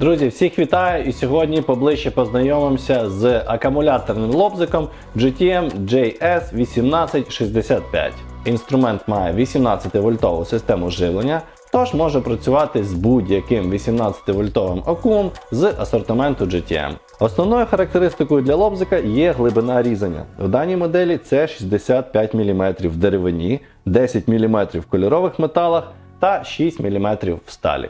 Друзі, всіх вітаю! І сьогодні поближче познайомимося з акумуляторним лобзиком GTM JS1865. Інструмент має 18 вольтову систему живлення, тож може працювати з будь-яким 18 вольтовим акумом з асортименту GTM. Основною характеристикою для лобзика є глибина різання. В даній моделі це 65 мм в деревині, 10 мм в кольорових металах та 6 мм в сталі.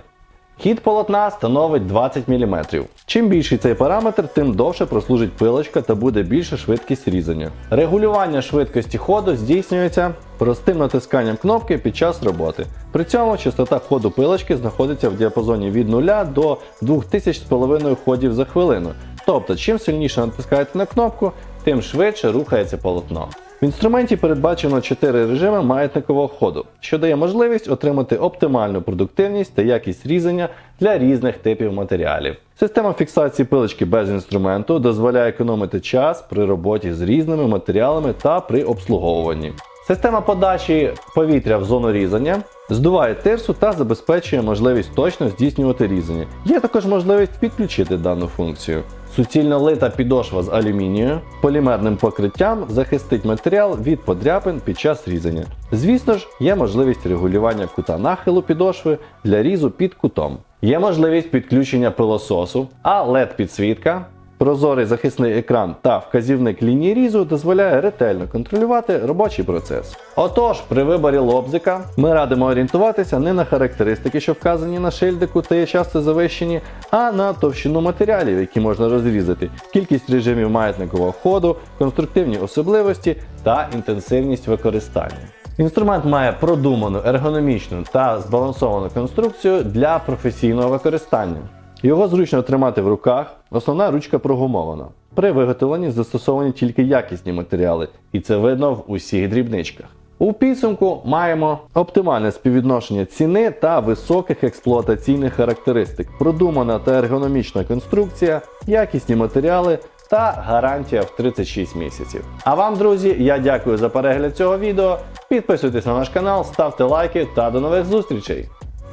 Хід полотна становить 20 мм. Чим більший цей параметр, тим довше прослужить пилочка та буде більша швидкість різання. Регулювання швидкості ходу здійснюється простим натисканням кнопки під час роботи. При цьому частота ходу пилочки знаходиться в діапазоні від 0 до 2000,5 ходів за хвилину. Тобто, чим сильніше натискаєте на кнопку, тим швидше рухається полотно. В інструменті передбачено 4 режими маятникового ходу, що дає можливість отримати оптимальну продуктивність та якість різання для різних типів матеріалів. Система фіксації пилочки без інструменту дозволяє економити час при роботі з різними матеріалами та при обслуговуванні. Система подачі повітря в зону різання здуває тирсу та забезпечує можливість точно здійснювати різання. Є також можливість підключити дану функцію. Суцільно лита підошва з алюмінію полімерним покриттям захистить матеріал від подряпин під час різання. Звісно ж, є можливість регулювання кута нахилу підошви для різу під кутом. Є можливість підключення пилососу, а LED підсвітка Прозорий захисний екран та вказівник лінії різу дозволяє ретельно контролювати робочий процес. Отож, при виборі лобзика ми радимо орієнтуватися не на характеристики, що вказані на шильдику та є часто завищені, а на товщину матеріалів, які можна розрізати, кількість режимів маятникового ходу, конструктивні особливості та інтенсивність використання. Інструмент має продуману ергономічну та збалансовану конструкцію для професійного використання. Його зручно тримати в руках, основна ручка прогумована. При виготовленні застосовані тільки якісні матеріали, і це видно в усіх дрібничках. У підсумку маємо оптимальне співвідношення ціни та високих експлуатаційних характеристик, продумана та ергономічна конструкція, якісні матеріали та гарантія в 36 місяців. А вам, друзі, я дякую за перегляд цього відео. Підписуйтесь на наш канал, ставте лайки та до нових зустрічей!